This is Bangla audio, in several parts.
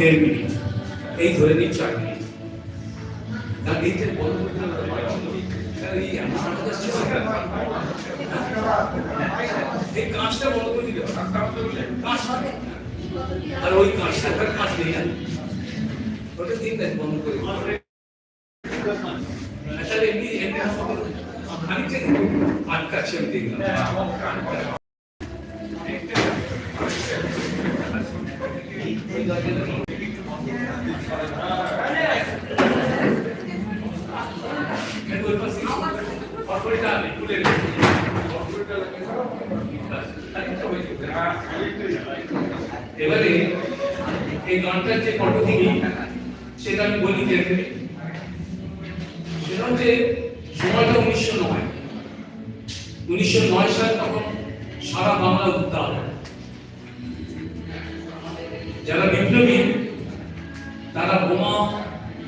দেড় মিনিট। এই ধরে নিই চার মিনিট। করে আচ্ছা আমি আটকাচ্ছি আমি দেখলাম। এবারে এই গানটার যে পটভূমি, সেটা আমি বলি যে, সেটা হচ্ছে সময়টা উনিশশো নয়। উনিশশো নয় সাল তখন সারা বাংলা উত্তাল। যারা বিপ্লবী, তারা বোমা,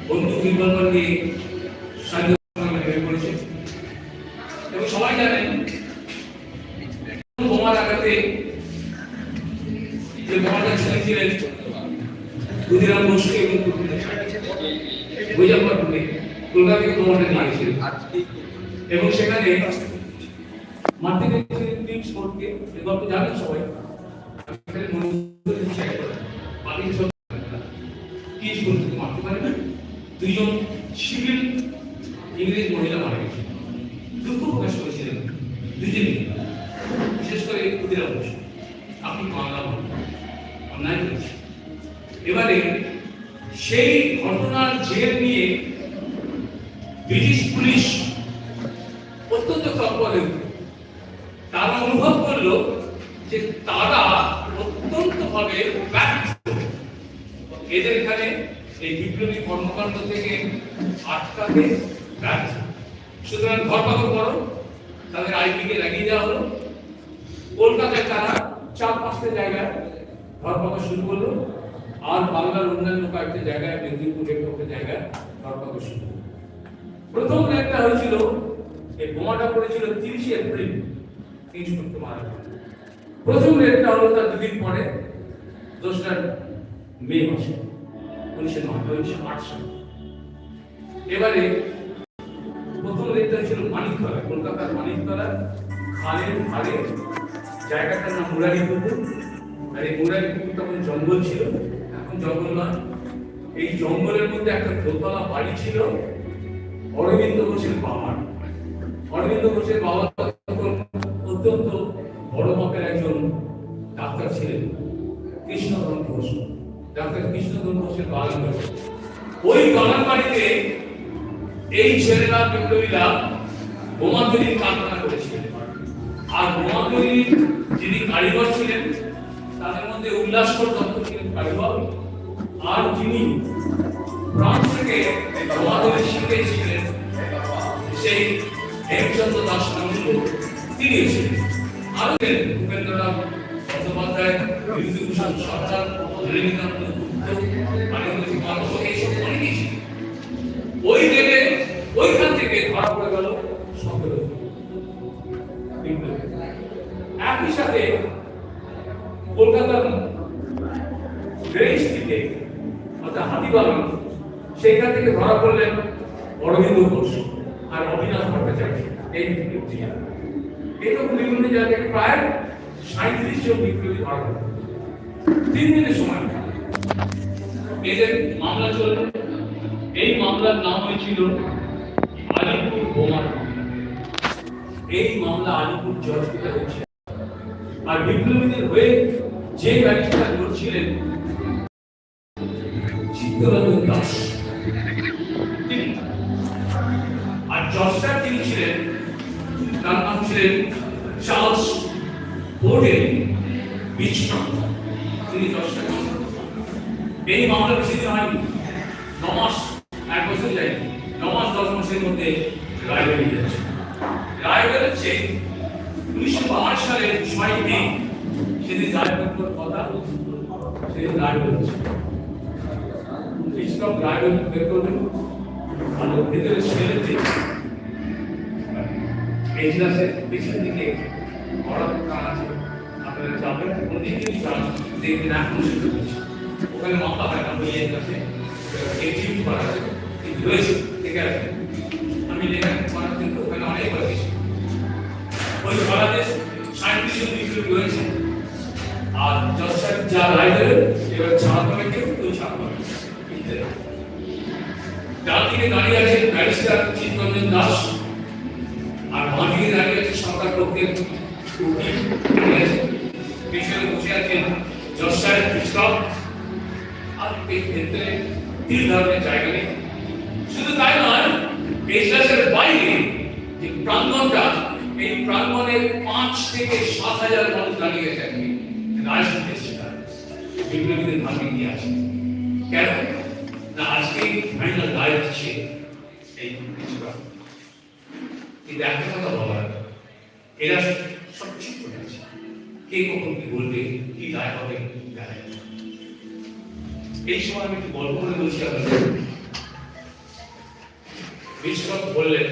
বন্দুক বিপ্লব নিয়ে স্বাধীনতা নেমে পড়েছে এবং সবাই জানেন বোমার আঘাতে যে বোমাটা ছেড়েছিলেন ক্ষুদিরাম বসুকে এবং মুজাফরপুরে কলকাতা থেকে বোমাটা নিয়েছিলেন এবং সেখানে মারতে গেছিলেন পিঙ্ক স্পটকে এ গল্প জানেন সবাই সেখানে মনে করে শেয়ার করেন। বাকি সব কি স্কুল থেকে মারতে পারে না দুইজন সিভিল ইংরেজ মহিলা মারা গেছে দুঃখ প্রকাশ করেছিলেন দুজনই বিশেষ করে ক্ষুদিরাম বসু আপনি বাংলা মানুষ, অন্যায় করেছে এবারে সেই ঘটনার জের নিয়ে ব্রিটিশ পুলিশ অত্যন্ত তৎপরে তারা অনুভব করল যে তারা অত্যন্ত ভাবে ব্যর্থ। এদের এখানে এই বিপ্লবী কর্মকাণ্ড থেকে আটকাতে ব্যর্থ। সুতরাং ধরপাকড় করো, তাদের আইপিকে লাগিয়ে দেওয়া হলো। কলকাতায় তারা চার পাঁচটা জায়গায় ধরপাকড় শুরু করল। আর বাংলার অন্যান্য কয়েকটা জায়গায়, মেদিনীপুরের একটা জায়গায় ধরপাকড় শুরু প্রথম রেটটা হয়েছিল, এই বোমাটা পড়েছিল তিরিশে এপ্রিল, তিরিশ করতে মারা প্রথম রেটটা হলো তার দুদিন পরে দোসরা মে মাসে উনিশশো নয় উনিশশো আট সালে। এবারে প্রথম রেটটা ছিল মানিকতলা, কলকাতার মানিকতলা, খালের ধারে, জায়গাটার নাম মুরারিপুকুর। আর এই মুরারিপুকুর তখন জঙ্গল ছিল। জঙ্গল এই জঙ্গলের মধ্যে একটা দোতলা বাড়ি ছিল, অরবিন্দ ঘোষের বাবার। অরবিন্দ ঘোষের বাবা অত্যন্ত বড় মাপের একজন ডাক্তার ছিলেন, কৃষ্ণধন ঘোষ। ডাক্তার কৃষ্ণধন ঘোষের বাগান। ওই বাগান বাড়িতে এই ছেলেরা বিপ্লবীরা বোমা তৈরির কারখানা করেছিলেন। আর বোমা যিনি কারিগর ছিলেন, তাদের মধ্যে উল্লাসকর দত্ত ছিলেন কারিগর। আর যিনি ফ্রান্স থেকে বোমা শিখেছিলেন সেই হেমচন্দ্র দাস নন্দ তিনি ছিলেন। আরও ভূপেন্দ্রনাথ চট্টোপাধ্যায় বিভূতিভূষণ সরকার, রবীন্দ্রনাথ ধরা পড়লেন অরবিন্দ ঘোষ আর অবিনাশ ভট্টাচার্য। এই প্রায় সাঁত্রিশ জন বিপ্লবী ধরা পড়ল তিন দিনের সময়। এদের মামলা চলল, এই মামলার নাম হয়েছিল আলিপুর এই মামলা আলিপুর জজ হয়েছিল আর বিপ্লবীদের হয়ে যে ব্যারিস্টার ছিলেন চার্লস বোর্ডে বিচনাথ তিনি জজটা এই মামলা বেশি দিন হয়নি ন মাস এক বছর যায়নি ন মাস দশ মাসের মধ্যে রায় যাচ্ছে রায় বেরোচ্ছে উনিশশো বাহান্ন সালের ছয় মে সেদিন রায় বেরোনোর কথা সেদিন রায় বেরোচ্ছে অফ রায় বের করবেন আর ভেতরে সেলেতে এজলাসের পিছন দিকে বড় দোকান আছে। আপনারা যাবেন যদি যান দেখবেন এখন শুরু করছে ওখানে মামলা হয় না ওই এজলাসে এক্সিকিউট করা আছে। কিন্তু রয়েছে ঠিক আছে আমি লেখা করার জন্য ওখানে অনেক গেছি ওই বাংলাদেশ জন বিপ্লবী রয়েছে। আর যশোর যা দেবে এবার কেউ ছাড় হবে ডান দিকে দাঁড়িয়ে আছে ব্যারিস্টার চিত্তরঞ্জন দাস। বাঁ দিকে সরকার উকিল পেছনে বসে আছেন জজ কৃষ্ণক আর এই ক্ষেত্রে তিন ধরনের জায়গা নেই। শুধু তাই নয় এজলাসের বাইরে যে প্রাঙ্গণটা এই প্রাঙ্গণের পাঁচ থেকে সাত হাজার মানুষ দাঁড়িয়ে থাকবে রাজনীতি সেটা। বিপ্লবীদের ভাগে নিয়ে আসে কেন? না আজকে ফাইনাল রায় হচ্ছে এই কিছুটা একটা কথা বলার, এরা সব কিছু করে আছে। কে কখন কি বলবে, কি রায় হবে যাবে। এই সময় আমি একটু গল্প করে বলছি আপনাদের। বিশ্বনাথ বললেন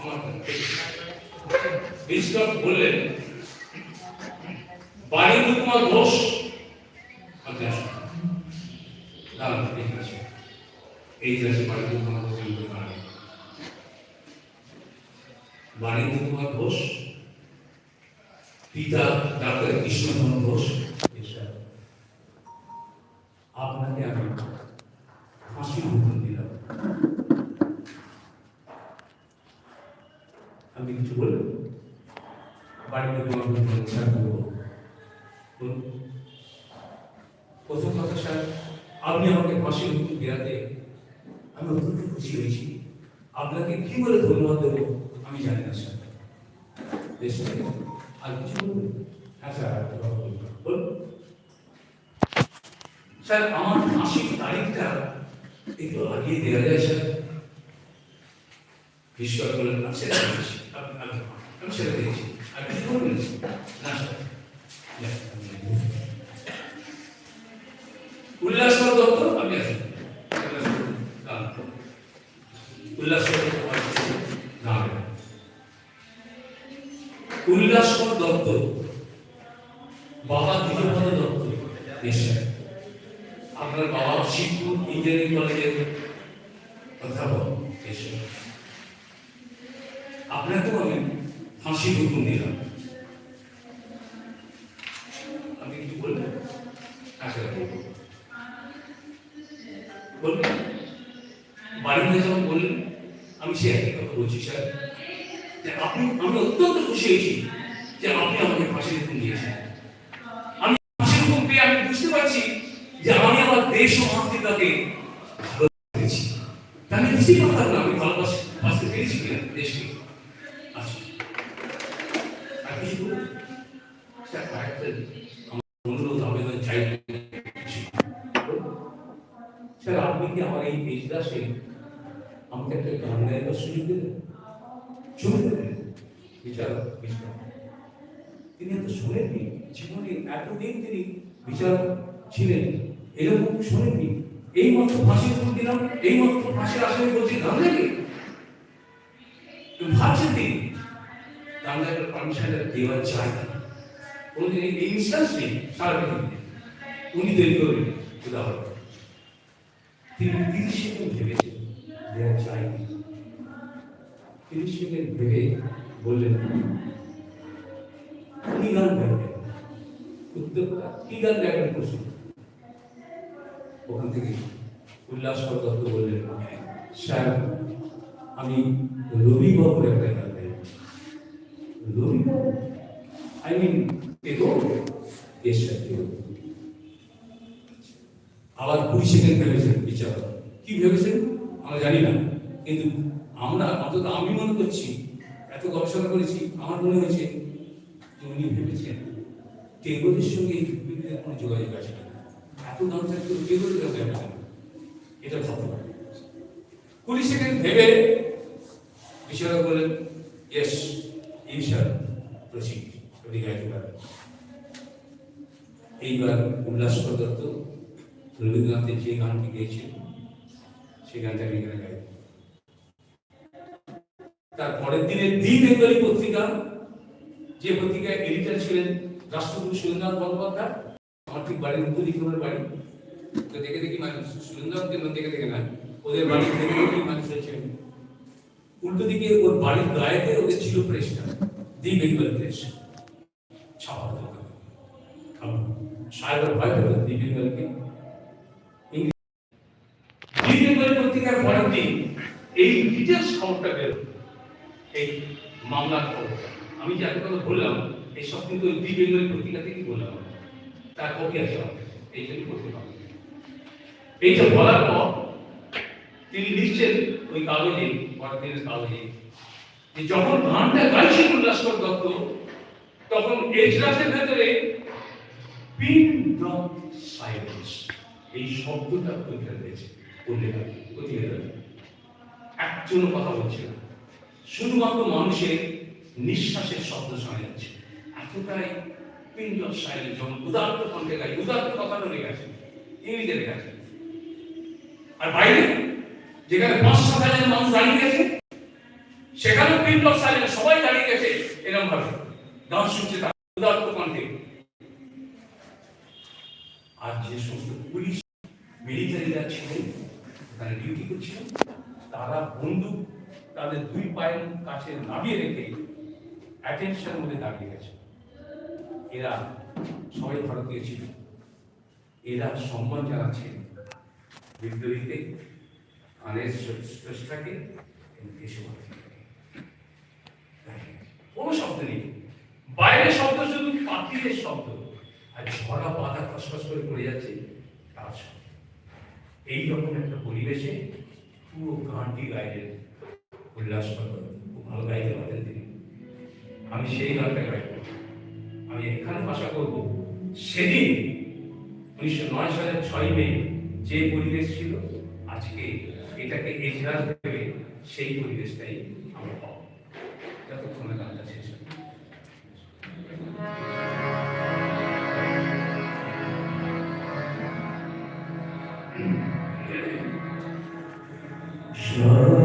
আমার বললেন বাড়ি কুমার ঘোষ ঠিক এই দেশে বাড়ি কুমার ঘোষ বাণীন্দ্র কুমার ঘোষ পিতা ডাক্তার কৃষ্ণধন ঘোষ এসব। আপনাকে আমি ফাঁসির হুকুম দিলাম আমি কিছু বলব বাড়িতে তোমার কোনো ইচ্ছা করব বলুন। প্রথম কথা স্যার আপনি আমাকে ফাঁসির হুকুম দেওয়াতে আমি অত্যন্ত খুশি হয়েছি আপনাকে কি বলে ধন্যবাদ দেবো আমি জানি না স্যার বেশ ঠিক আছে। আর কিছু বলবেন হ্যাঁ স্যার আর একটা কথা বলব। বলুন স্যার আমার ফাঁসির তারিখটা একটু আগিয়ে দেওয়া যায় স্যার ঈশ্বর বলেন না সেটা দিয়েছি আমি আমি- আমি আমি সে একই কথা বলছি, স্যার। যে আপনি, আমি অত্যন্ত খুশি হয়েছি যে আপনি আমাকে ফাঁসি হুকুম দিয়েছেন। আমি ফাঁসি হুকুম পেয়ে আমি বুঝতে পারছি যে আমি আমার দেশ ও আমি কিছুই পারতাম না আমি ভালোবাসি ভাসতে পেরেছি কিনা দেশকে? একটা গান গাইবার সুযোগ দেবেন বিচারক তিনি এত জীবনে এতদিন তিনি বিচারক ছিলেন। এরকম শোনেননি। এই মাত্র ফাঁসি দিলাম, এই ফাঁসির আসামি বলছি গান লাগে ভাবছেন তিনি গান গাইবার দেওয়া না এই ইনস্টান্স নেই উনি তৈরি করবেন। উদাহরণ। তিনি তিরিশ ভেবেছেন দেওয়া চাইনি তিরিশ সেকেন্ড ভেবে বললেন, কি গান গাইবেন? উদ্যোক্তা, কি গান গাইবেন প্রশ্ন? ওখান থেকে উল্লাসকর দত্ত বললেন, স্যার, আমি রবি একটা গান গাইব। আই মিন আবার কুড়ি সেকেন্ড ভেবেছেন বিচার কি ভেবেছেন? আমরা জানি না। কিন্তু আমরা অন্তত আমি মনে করছি, এত গবেষণা করেছি, আমার মনে হয়েছে যে উনি ভেবেছেন টেবলের সঙ্গে এই বিপ্লবীদের কোনো যোগাযোগ আছে না এত দাম থাকতে না এটা ভাবতে পারে কুড়ি সেকেন্ড ভেবে বিশারদ বলেন ইয়েস ইউ শ্যাল প্রসিড গাইতে এইবার উল্লাসকর দত্ত রবীন্দ্রনাথের যে গানটি গেয়েছিলেন গানটা এখানে গাইব তার পরের দিনে দি বেঙ্গলি পত্রিকা, যে পত্রিকায় এডিটর ছিলেন, রাষ্ট্রপতি সুরেন্দ্রনাথ বন্দ্যোপাধ্যায়, আমার ঠিক বাড়ির দিকে ওনার বাড়ি। তো দেখে দেখি মানুষ সুরেন্দ্রনাথকে দেখে দেখে না, ওদের বাড়ি দেখে মানুষ হয়েছেন উল্টো দিকে ওর বাড়ির গায়েতে ওদের ছিল প্রেসটা দি বেঙ্গল প্রেস ছাপা হতো সাহেবের ভয় পেত দি বেঙ্গলকে। দি বেঙ্গল পত্রিকার দিন এই ডিটেলস খবরটা বের এই মামলার খবর। আমি যে এত কথা বললাম এই সব কিন্তু দি বেঙ্গল পত্রিকা থেকেই বললাম তার কপি আমার। এই জন্য করতে পারব এইটা বলার পর তিনি লিখছেন ওই কাগজে পরের দিনের কাগজে, যে যখন গানটা গাইছেন উল্লাসকর দত্ত, তখন এজলাসের ভেতরে পিন ড্রপ সাইলেন্স, এই শব্দটা ওইখানে রয়েছে। উল্লেখ প্রতিবেদন একজন কথা বলছে না। শুধুমাত্র মানুষের নিঃশ্বাসের শব্দ শোনা যাচ্ছে। এতটাই ড্রপ সাইলেন্স যেমন উদাত্ত কণ্ঠে গাই উদাত্ত কথাটা লেখা আছে, ইংরেজিতে লেখা আছে। আর বাইরে যেখানে পাঁচ সাত হাজার মানুষ দাঁড়িয়ে গেছে, সেখানেও অফ সাইলেন্স সবাই দাঁড়িয়ে গেছে এরকম ভাবে গান শুনছে তার উদাত্ত কণ্ঠে। আর যে সমস্ত পুলিশ, মিলিটারিরা ছিলেন তারা ডিউটি করছিলেন তারা বন্দুক তাদের দুই পায়ের কাছে নামিয়ে রেখে অ্যাটেনশনের মধ্যে দাঁড়িয়ে গেছে। এরা সবাই ভারতীয় ছিল। এরা সম্মান জানাচ্ছেন বিদ্রোহীতে আনের স্রষ্টাকে কোনো শব্দ নেই। বাইরের শব্দ শুধু পাখিদের শব্দ। আর ঝরা পাতা খসখস করে পড়ে যাচ্ছে, তার শব্দ। এই রকম একটা পরিবেশে পুরো গানটি গাইলেন উল্লাস খুব ভালো গাইতে পারেন তিনি। আমি সেই গানটা গাইব আমি এখানে ভাষা করব সেদিন উনিশশো নয় সালের ছয় মে যে পরিবেশ ছিল, আজকে এটাকে এজরাজ ভেবে সেই পরিবেশটাই আমরা পাবো। তোমার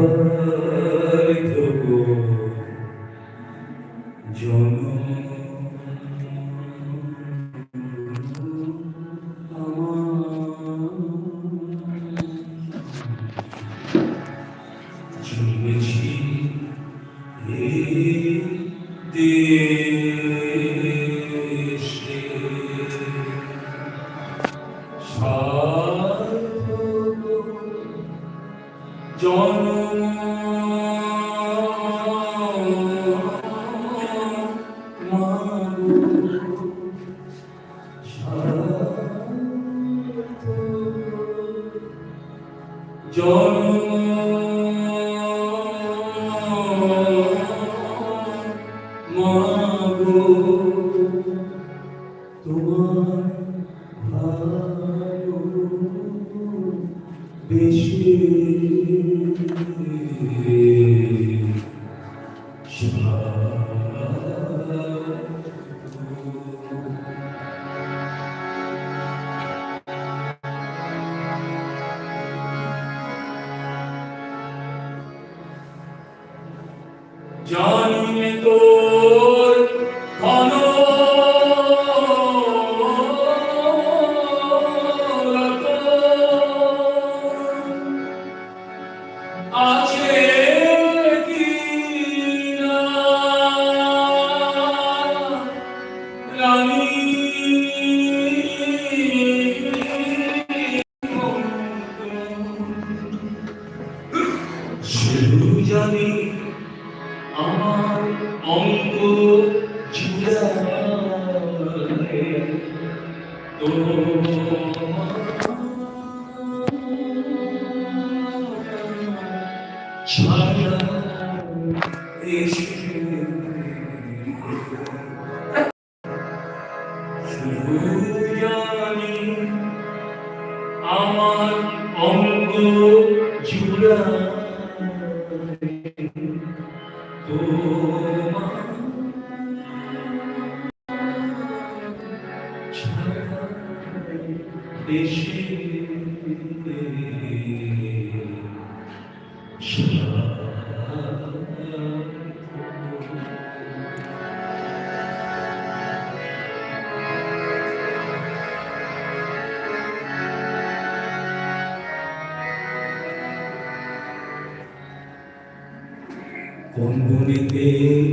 কোন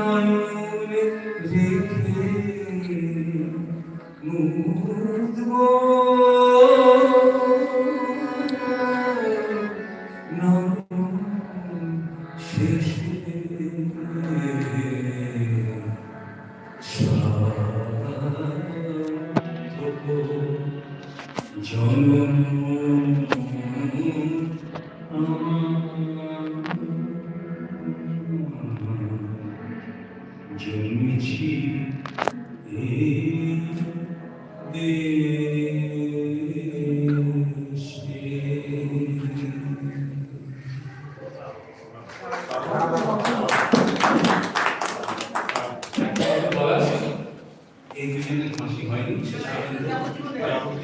নয়ন রেখে মুদব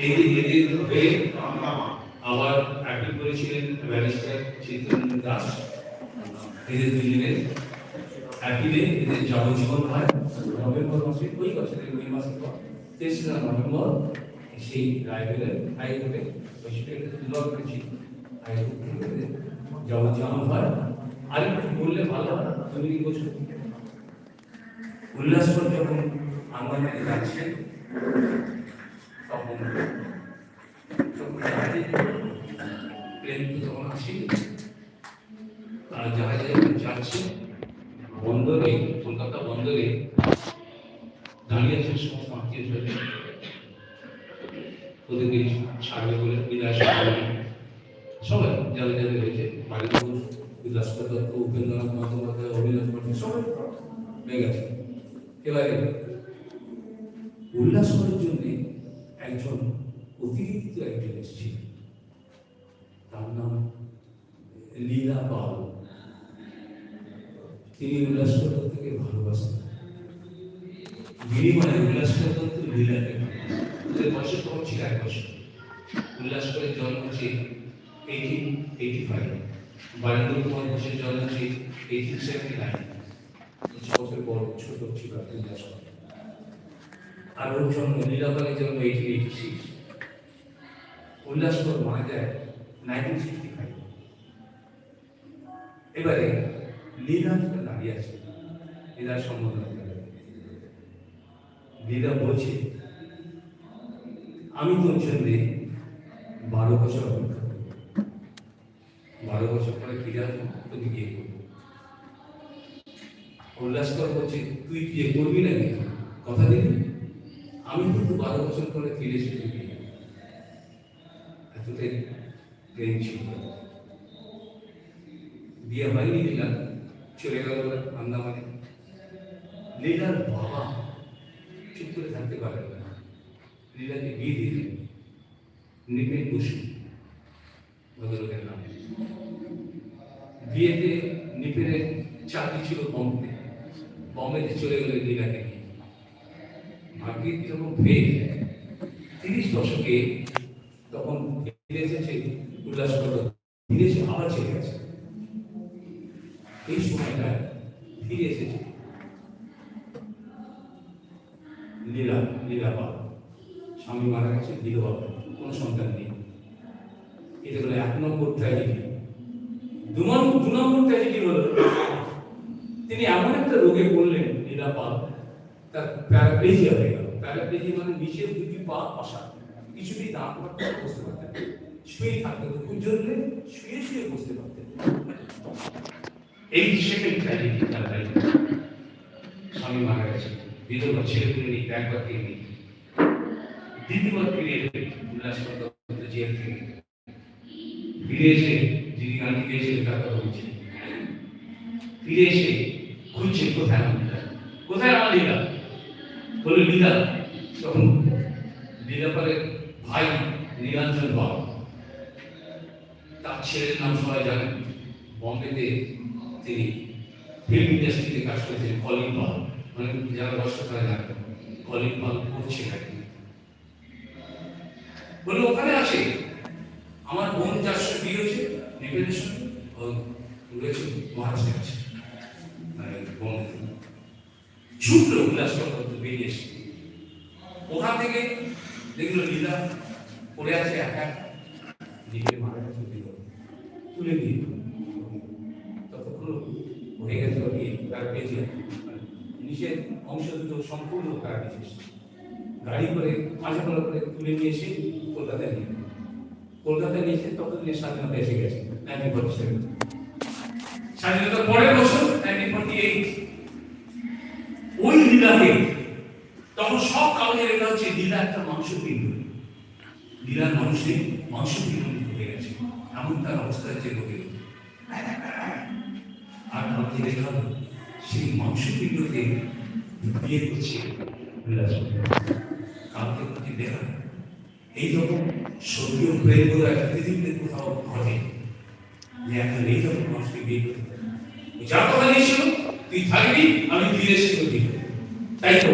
এদের হয়ে আবার অ্যাপিল করেছিলেন ব্যারিস্টার চিত্তরঞ্জন দাস। এদের দুজনের অ্যাপিলে এদের যাবজ্জীবন হয়, নভেম্বর মাসে, ওই বছরের মে মাসের পর, তেসরা নভেম্বর, সেই রায় পেলেন হাইকোর্টে ওই সেটা তুলনা করেছি। হাইকোর্ট যাবজ্জীবন হয়। আরেকটু বললে ভালো হয়, তুমি কি বলছো? উল্লাসকর যখন আঙ্গনবাড়ি যাচ্ছে তখন প্লেন তো তখন আসেনি কলকাতা বন্দরে দাঁড়িয়ে আছে সমস্ত আত্মীয় বলে সবাই যাদের যাদের হয়েছে বাড়ির পুরুষ বিদাসকর দত্ত উপেন্দ্রনাথ বন্দ্যোপাধ্যায় জন্য একজন অতিরিক্ত একজন এসেছিল তার নাম লীলা পাল। তিনি উল্লাস থেকে ভালোবাসতেন। বিনিময়ে উল্লাস দত্ত লীলাকে ভালোবাসতেন। বয়সের তখন ছিল এক বছর। উল্লাস করে জন্ম হচ্ছে eighteen eighty five Barendra Kumar ঘোষের জন্ম হচ্ছে এইটিন সেভেন্টি নাইন বড়, ছোট ছিল আর ওর জন্ম লীলাপালের জন্ম এইটিন এইটি সিক্স উল্লাসকর মারা যায় নাইনটিন সিক্সটি ফাইভ এবারে লীলা দাঁড়িয়ে আছে, লীলার সম্বোধনা লীলা বলছে, আমি তোর জন্যে বারো বছর অপেক্ষা বারো বছর পরে ফিরে আসব তোকে বিয়ে করব। উল্লাসকর বলছে, তুই বিয়ে করবি না কথা দিবি? আমি কিন্তু বারো বছর পরে ফিরে এসে তোকে বিয়ে করব। এতটাই প্রেম ছিল। বিয়ে হয়নি দিলাম চলে গেল আন্দামানে। লীলার বাবা চুপ করে থাকতে পারেন না। লীলাকে বিয়ে দিলেন। নিপেন বসু, ভদ্রলোকের নাম। বিয়েতে নিপেনের চাকরি ছিল বম্বে। বম্বেতে চলে গেলেন লীলাকে নিয়ে। তিরিশ দশকে তখন ফিরে এসেছে উল্লাস করো ফিরে এসে আবার গেছে। এই সময়টা ফিরে এসেছে। লীলা লীলা বাবা স্বামী মারা গেছে, বিধবা কোনো সন্তান নেই। এটা হলো এক নম্বর ট্র্যাজেডি দু নম্বর ট্র্যাজেডি হলো, তিনি এমন একটা রোগে পড়লেন, লীলা পাল, তার প্যারাপ্লেজিয়া হয়ে গেল প্যারাপ্লেজিয়া মানে নিচের দুটি পা পাশা কিছুতেই করতে বসতে পারতেন। শুয়ে থাকতে হতো খুব শুয়ে শুয়ে বসতে পারতেন এই সেকেন্ড ট্র্যাজেডি তার লাইফে স্বামী মারা গেছে, বিধবা ছেলে দ্বিতীয়বার ফিরে এলেন জেল থেকে ফিরে এসে যিনি গান্ধী দিয়েছিলেন, তার কথা বলছেন। ফিরে এসে খুঁজছে, কোথায় আমার কোথায় আমার লীলা বলে লীলা তখন লীলা ভাই নীলাঞ্জন বাবু। তার ছেলের নাম সবাই জানেন, বম্বেতে তিনি ফিল্ম ইন্ডাস্ট্রিতে কাজ করেছেন, কলিন পাল। মানে যারা দর্শকরা জানেন, কলিন পাল করছে বলে, ওখানে আছে। আমার বোন যার সাথে বিয়ে হয়েছে নিবেদের সঙ্গে রয়েছে মহারাষ্ট্রে আছে মানে ছুটল উল্লাস করতে বেরিয়ে এসে ওখান থেকে দেখল লীলা পড়ে আছে একা দিকে মারা গেছে তুলে দিয়ে ততক্ষণ হয়ে গেছে ওই তার পেয়েছে। নিচের অংশ দুটো সম্পূর্ণ তার বিশেষ গাড়ি করে, মাঝে করে তুলে নিয়ে এসে কলকাতায় নিয়ে কলকাতায় নিয়ে এসে ততদিনে স্বাধীনতা এসে গেছে, নাইনটিন ফর্টি পরের বছর নাইনটিন ফর্টি এইট ওই লীলাকে তখন কাগজে লেখা হচ্ছে লীলা একটা মাংসপিণ্ড লীলার মানুষে মাংসপিণ্ড হয়ে গেছে। এমন তার অবস্থা হচ্ছে রোগের আর লেখা হলো সেই মাংসপিণ্ডকে বিয়ে করছে কালকে প্রতি দেখা। এই রকম স্বর্গীয় প্রেম বলে একটা পৃথিবীতে কোথাও ঘটে যে এখন এই রকম মানুষকে বিয়ে করতে। যার কথা নিয়েছিল তুই থাকবি, আমি ফিরে এসে করবি তাই তো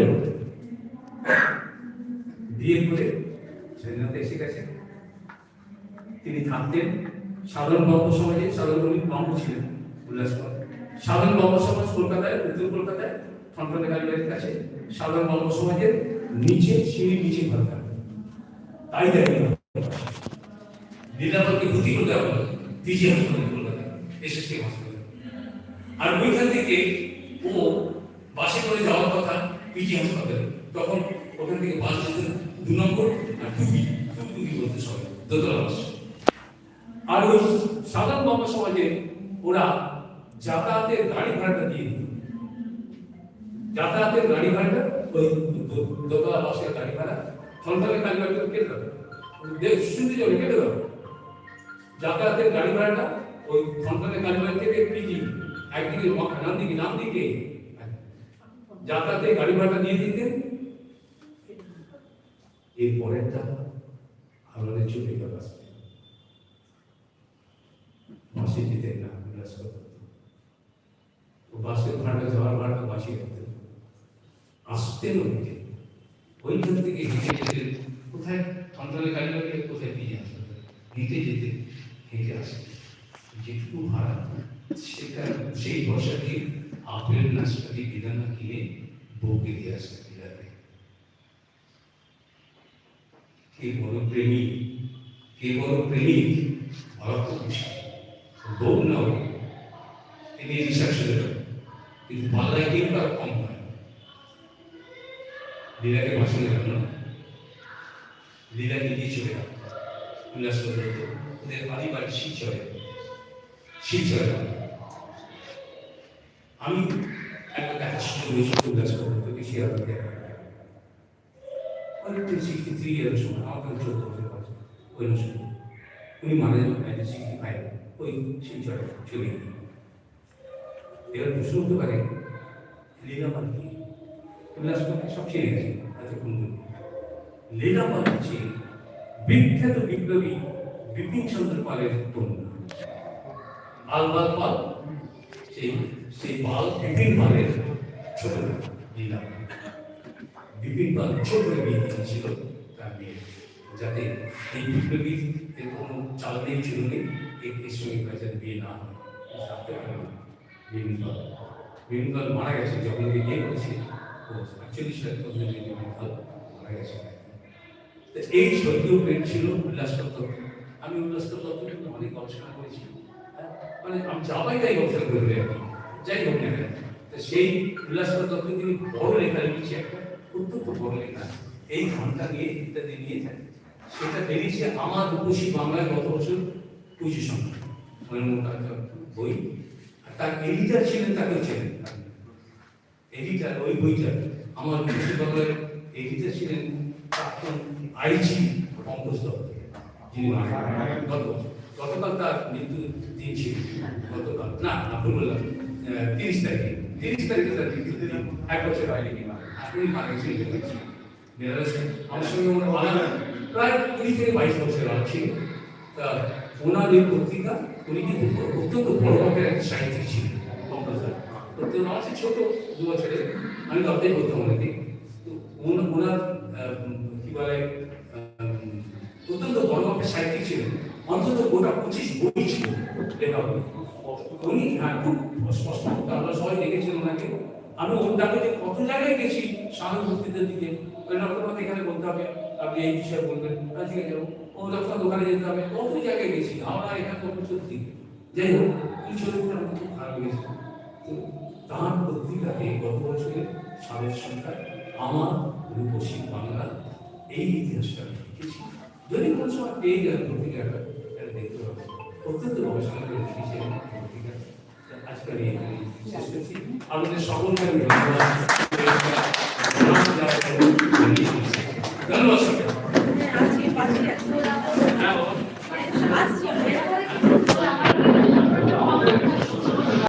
বিয়ে করে স্বাধীনতা তিনি থাকতেন সাধারণ বঙ্গ সমাজে, সাধারণ বঙ্গ ছিলেন উল্লাসকর সাধারণ বঙ্গ সমাজ কলকাতায়, উত্তর কলকাতায় গাড়িবাড়ির কাছে, সাধারণ বঙ্গ সমাজের নিচে, সিঁড়ির নিচে ঘর তাই ভর্তি করতে হবে হাসপাতালে কলকাতায়, এসএসকে হাসপাতালে। আর ওইখান থেকে ও বাসে করে যাওয়ার কথা পিজি হাসপাতালে, তখন ওখান থেকে বাস দু নম্বর আর টুকি টুকি বলতে সবাই দোতলা আর ওই সাধারণ বঙ্গ সমাজে ওরা যাতায়াতের গাড়ি ভাড়াটা দিয়ে দিত। যাতায়াতের গাড়ি ভাড়াটা ওই দোতলা বাসের গাড়ি ভাড়া। সন্তানের গাড়ি ভাড়া কেটে দেবে। দেখ শুনতে যাবে, কেটে দেবে। যাতায়াতের গাড়ি ভাড়াটা ওই সন্তানের গাড়ি ভাড়া থেকে পিজি একদিকে নাম দিকে নাম দিকে যাতায়াতের গাড়ি ভাড়াটা দিয়ে দিতেন। এর পরেরটা আমাদের চলে গেল আসবে বাসে যেতেন না উল্লাস করতেন ও বাসের ভাড়া যাওয়ার ভাড়া বাসে যেতেন আসতেন ওইদিকে ওইখান থেকে হেঁটে যেতেন কোথায় সন্তানের গাড়ি ভাড়া কোথায় দিয়ে আসতেন হেঁটে যেতেন হেঁটে আসতেন যেটুকু ভাড়া সেটা সেই বর্ষাকে আপেল নাশপাতি বেদানা কিনে বউকে দিয়ে আসতেন বিলাতে কে বড় প্রেমিক? কে বড় প্রেমিক? অর্থ বিষয় না হোক তিনি রিসার্চে কিন্তু পাল্লায় কেউ তার কম হয় লীলাকে ভাষণে গেল না। লীলাকে নিয়ে চলে গেল উল্লাস ওদের বাড়ি শিলচরে। শিলচরে। আমি একটা দেখার সুযোগ হয়েছিল উল্লাস করে তোকে শেয়ার করতে অনেকটা সিক্সটি থ্রি ইয়ারের সময় আমার তখন চোদ্দ বছর বয়স ওই সময় উনি মারা যাবেন নাইনটিন সিক্সটি ফাইভ ওই শিলচরে চলে গেলেন এবার প্রশ্ন উঠতে পারে লীলা মানে কি উল্লাসকে সব ছেড়ে গেছে এতক্ষণ ধরে লীলাপাল হচ্ছে বিখ্যাত বিপ্লবী বিপিন চন্দ্র পালের কন্যা আলবাল পাল সেই সেই পাল বিপিন পালের ছোট লীলা বিপিন পাল ছোট বিয়ে ছিল তার মেয়ে যাতে এই বিপ্লবী এর কোনো চাল নেই ছিল নেই এর সঙ্গে কাজের বিয়ে না হয়। এই মারা গেছে। যখন ওকে বিয়ে করেছে একচল্লিশ মারা গেছে। এই স্বর্গীয় প্রেম ছিল উল্লাসকর তত্ত্ব আমি উল্লাসকর তত্ত্ব অনেক গবেষণা করেছি। হ্যাঁ, মানে আমি যাবাই তাই গবেষণা করে আর যাই হোক না সেই উল্লাস তত্ত্ব তিনি বড় লেখা লিখেছে একটা অত্যন্ত বড় এই ঘণ্টা নিয়ে ইত্যাদি নিয়ে থাকে। সেটা বেরিয়েছে আমার রূপসী বাংলায় গত বছর পজিশন বই। আর তার এডিটার ছিলেন তাকেও ছিলেন এডিটার ওই বইটা। আমার রূপসী বাংলার এডিটার ছিলেন প্রাক্তন আইজি পঙ্কজ দত্ত। গত গতকাল তার মৃত্যু দিন ছিল। গতকাল, না না বললাম। তিরিশ তারিখে তিরিশ তারিখে তার মৃত্যু দিন। এক বছর আগে। আপনি মারা দেখেছি আমার সঙ্গে আলাদা প্রায় কুড়ি থেকে বাইশ বছর আলাদা তা ওনার এই উনি কিন্তু অত্যন্ত বড় মাপের একটা সাহিত্যিক ছিলেন। তো আমার ছোট দু বছরের আমি ততটাই করতাম অনেকে তো ওনার কি বলে অত্যন্ত বড় মাপের সাহিত্যিক অন্তত গোটা পঁচিশ উনি হ্যাঁ খুব স্পষ্ট। আমরা সবাই দেখেছেন ওনাকে। আমি ওনাকে যে কত জায়গায় গেছি, সহানুভূতিদের দিকে, ওই এখানে বলতে হবে, আপনি এই বিষয়ে বলবেন ঠিক আছে, ও ডক্টর দোকানে যেতে হবে, কত জায়গায় গেছি, আমরা এখানে কত সত্যি। যাই হোক, এই ছবিটা আমার খুব ভালো লেগেছে। তার পত্রিকাতে গত বছরের সালের সংখ্যায় আমার রূপসী বাংলা, এই ইতিহাসটা লিখেছি যদি কোনো সময় পেয়ে যান পত্রিকাটা দেখতে হবে অত্যন্ত গবেষণা করে লিখেছি করিয়ে শেষ আমাদের সকলকে ধন্যবাদ ধন্যবাদ